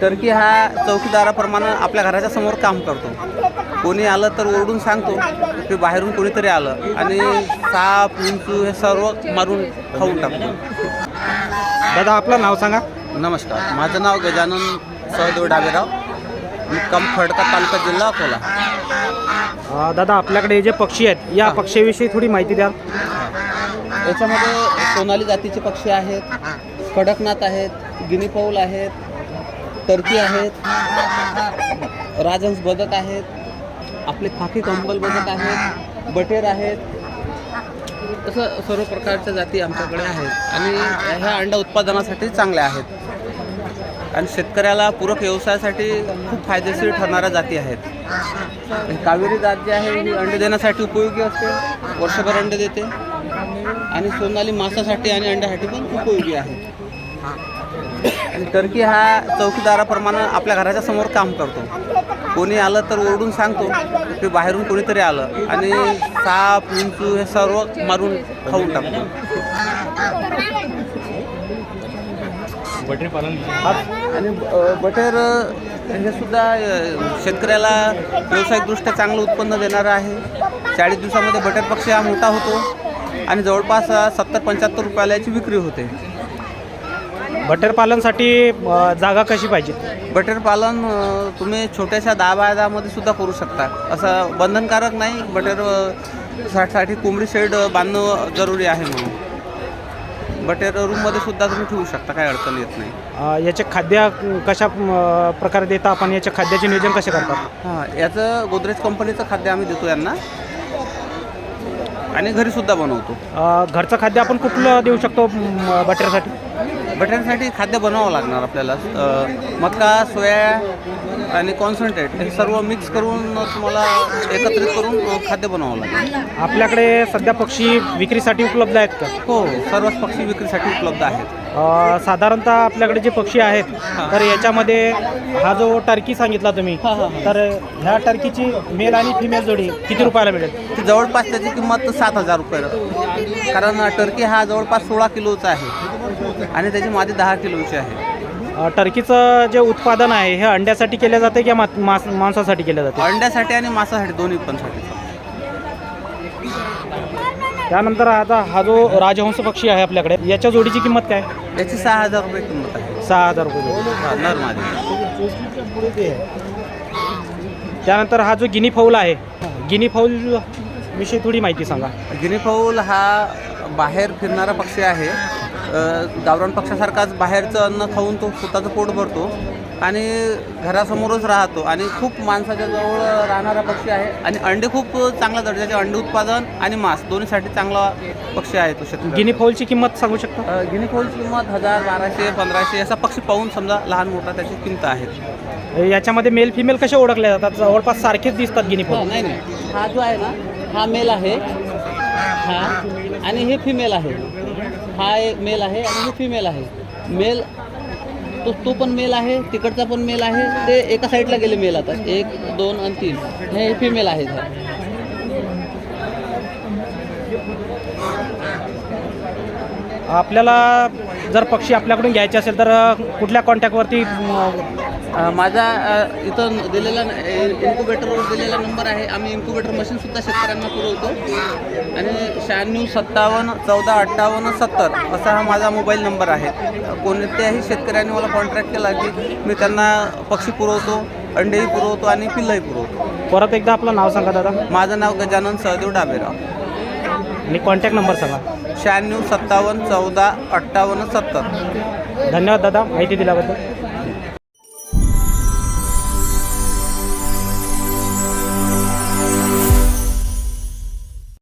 Turkey हा चौकीदाराप्रमाणे आपल्या घराच्या समोर काम करतो. कोणी आलं तर ओरडून सांगतो की बाहेरून कोणीतरी आलं आणि साप विंचू हे सर्व मारून खाऊन टाकतो. दादा आपलं नाव सांगा. नमस्कार. माझं नाव गजानन सहदेव डाबेराव. मुक्काम खडका तालुका जिल्हा अकोला. दादा आपल्याकडे जे पक्षी आहेत या पक्षीविषयी थोडी माहिती द्या याच्यामध्ये सोनाली जातीचे पक्षी आहेत. कडकनाथ आहेत गिनीपौल आहेत टर्की आहेत राजहंस बदक आहेत आपले खाकी कंबल बदक आहेत बटेर आहेत. तसं सर्व प्रकारच्या जाती आमच्याकडे आहेत आणि ह्या अंडा उत्पादनासाठी चांगल्या आहेत. आणि शेतकऱ्याला पूरक व्यवसायासाठी खूप फायदेशीर ठरणाऱ्या जाती आहेत. कावेरी जात जी आहे ही अंडे देण्यासाठी उपयोगी असते वर्षभर अंडे देते. आणि सोनाली मांसासाठी आणि अंड्यासाठी पण उपयोगी आहे. आणि टर्की हा चौकीदाराप्रमाणे आपल्या घराच्या समोर काम करतो. कोणी आलं तर ओरडून सांगतो की बाहेरून कोणीतरी आलं आणि साप विंचू हे सर्व मारून खाऊन टाकतो. आणि अ, बटर अ, हे सुद्धा शेतकऱ्याला व्यावसायिकदृष्ट्या चांगलं उत्पन्न देणारं आहे. चाळीस दिवसामध्ये बटर पक्षी हा मोठा होतो आणि जवळपास सत्तर पंच्याहत्तर रुपयाला याची विक्री होते. बटर पालनसाठी जागा कशी पाहिजे? बटर पालन अ, तुम्ही छोट्याशा दहा बाय दहामध्ये सुद्धा करू शकता. असं बंधनकारक नाही बटर अ, सा- साठी कोंबडी शेड बांधणं जरुरी आहे म्हणून. बटर रूममध्ये सुद्धा तुम्ही ठेवू शकता काही अडचण येत नाही. अ, याचे खाद्य कशा अ, प्रकारे देता आपण याच्या खाद्याचे नियोजन कसे करतात? हां याचं गोदरेज कंपनीचं खाद्य आम्ही देतो यांना. आणि घरीसुद्धा बनवतो. अ, घरचं खाद्य आपण कुठलं देऊ शकतो म, बटरसाठी? बटाट्यासाठी खाद्य बनावं लागणार आपल्याला. मका सोया आणि कॉन्सन्ट्रेट हे सर्व मिक्स करून तुम्हाला एकत्रित करून खाद्य बनावं लागेल. आपल्याकडे सध्या पक्षी विक्रीसाठी उपलब्ध आहेत का? हो सर्वच पक्षी विक्रीसाठी उपलब्ध आहेत. साधारणतः आपल्याकडे जे पक्षी आहेत तर याच्यामध्ये हा जो टर्की सांगितला तुम्ही. तर ह्या टर्कीची मेल आणि फिमेल जोडी किती रुपयाला मिळेल? ती जवळपास त्याची किंमत सात हजार रुपये कारण टर्की हा जवळपास सोळा किलोचा आहे आणि त्याची मादी दहा किलोची आहे. टर्कीचं जे उत्पादन आहे हे अंड्यासाठी केलं जाते किंवा मा- मांस मांसासाठी केलं जाते? अंड्यासाठी आणि मांसासाठी दोन्ही पण साठी. त्यानंतर आता हा जो राजहंस पक्षी आहे आपल्याकडे याच्या जोडीची किंमत काय? याची सहा हजार रुपये किंमत आहे. सहा हजार रुपये जोडी. हा, नर मादी. त्यानंतर हा जो गिनी फौल आहे गिनी फौल विषयी थोडी माहिती सांगा. गिनी फाऊल हा बाहेर फिरणारा पक्षी आहे. अ, गावरान पक्षासारखाच बाहेरचं अन्न खाऊन तो स्वतःचं पोट भरतो. आणि घरासमोरच राहतो आणि खूप माणसाच्या जवळ राहणारा पक्षी आहे आणि अंडे खूप चांगल्या दर्जाचे अंडे उत्पादन आणि मांस दोन्हीसाठी चांगला पक्षी आहे तो शेतकरी. गिनी फौलची किंमत सांगू शकता? गिनी फाऊलची किंमत हजार बाराशे पंधराशे असा पक्षी पाहून समजा लहान मोठा त्याची किंमत आहेत याच्यामध्ये मेल फिमेल कसे ओळखले जातात? जवळपास सारखेच दिसतात गिनी हो, फौल नाही नाही. हा जो आहे ना हा मेल आहे. हा. आणि हे फिमेल आहे. हा एक मेल आहे आणि हे फिमेल आहे. मेल तो तो पण मेल आहे तिकडचा पण मेल आहे ते एका साईडला गेले मेल आता. एक दोन आणि तीन. हे फिमेल आहेत. सर आपल्याला जर पक्षी आपल्याकडून घ्यायचे असेल तर कुठल्या कॉन्टॅक्टवरती माझा इथं दिलेला इन्क्युबेटरवर दिलेला नंबर आहे. आम्ही इन्क्युबेटर मशीनसुद्धा शेतकऱ्यांना पुरवतो. आणि शहाण्णव सत्तावन्न चौदा अठ्ठावन्न सत्तर असा हा माझा मोबाईल नंबर आहे. कोणत्याही शेतकऱ्यांनी मला कॉन्ट्रॅक्ट केला की मी त्यांना पक्षी पुरवतो अंडेही पुरवतो आणि पिल्लंही पुरवतो. परत एकदा आपलं नाव सांगा दादा. माझं नाव गजानन सहदेव डाबेराव. आणि कॉन्टॅक्ट नंबर सांगा. शहाण्णव सत्तावन्न चौदा अठ्ठावन्न सत्तर. धन्यवाद दादा माहिती दिल्याबद्दल.